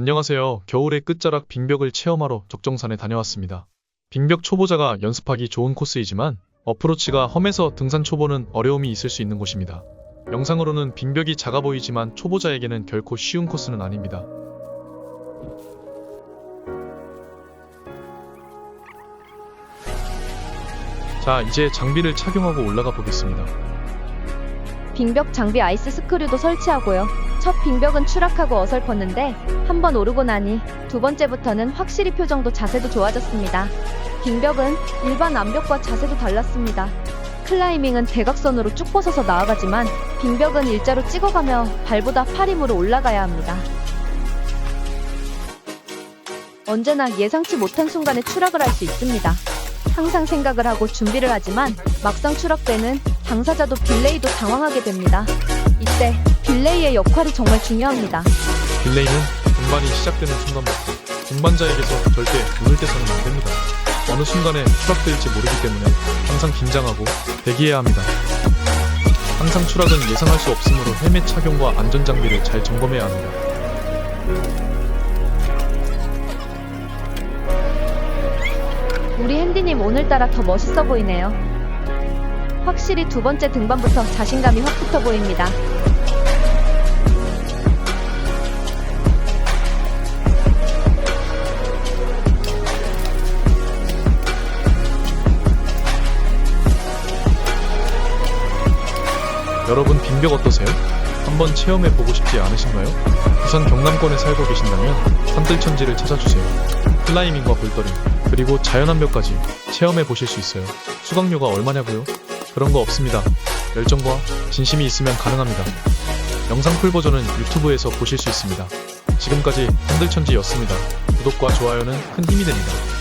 안녕하세요. 겨울의 끝자락 빙벽을 체험하러 적정산에 다녀왔습니다. 빙벽 초보자가 연습하기 좋은 코스이지만 어프로치가 험해서 등산 초보는 어려움이 있을 수 있는 곳입니다. 영상으로는 빙벽이 작아 보이지만 초보자에게는 결코 쉬운 코스는 아닙니다. 자, 이제 장비를 착용하고 올라가 보겠습니다. 빙벽 장비 아이스 스크류도 설치하고요. 첫 빙벽은 추락하고 어설펐는데 한 번 오르고 나니 두 번째부터는 확실히 표정도 자세도 좋아졌습니다. 빙벽은 일반 암벽과 자세도 달랐습니다. 클라이밍은 대각선으로 쭉 뻗어서 나아가지만 빙벽은 일자로 찍어가며 발보다 팔 힘으로 올라가야 합니다. 언제나 예상치 못한 순간에 추락을 할 수 있습니다. 항상 생각을 하고 준비를 하지만 막상 추락 때는 당사자도 빌레이도 당황하게 됩니다. 이때 빌레이의 역할이 정말 중요합니다. 딜레이는 등반이 시작되는 순간부터 등반자에게서 절대 눈을 떼서는 안 됩니다. 어느 순간에 추락될지 모르기 때문에 항상 긴장하고 대기해야 합니다. 항상 추락은 예상할 수 없으므로 헬멧 착용과 안전 장비를 잘 점검해야 합니다. 우리 핸디님 오늘따라 더 멋있어 보이네요. 확실히 두 번째 등반부터 자신감이 확 붙어 보입니다. 여러분 빙벽 어떠세요? 한번 체험해 보고 싶지 않으신가요? 부산 경남권에 살고 계신다면 산들천지를 찾아주세요. 클라이밍과 볼더링 그리고 자연암벽까지 체험해 보실 수 있어요. 수강료가 얼마냐고요? 그런 거 없습니다. 열정과 진심이 있으면 가능합니다. 영상 풀 버전은 유튜브에서 보실 수 있습니다. 지금까지 산들천지였습니다. 구독과 좋아요는 큰 힘이 됩니다.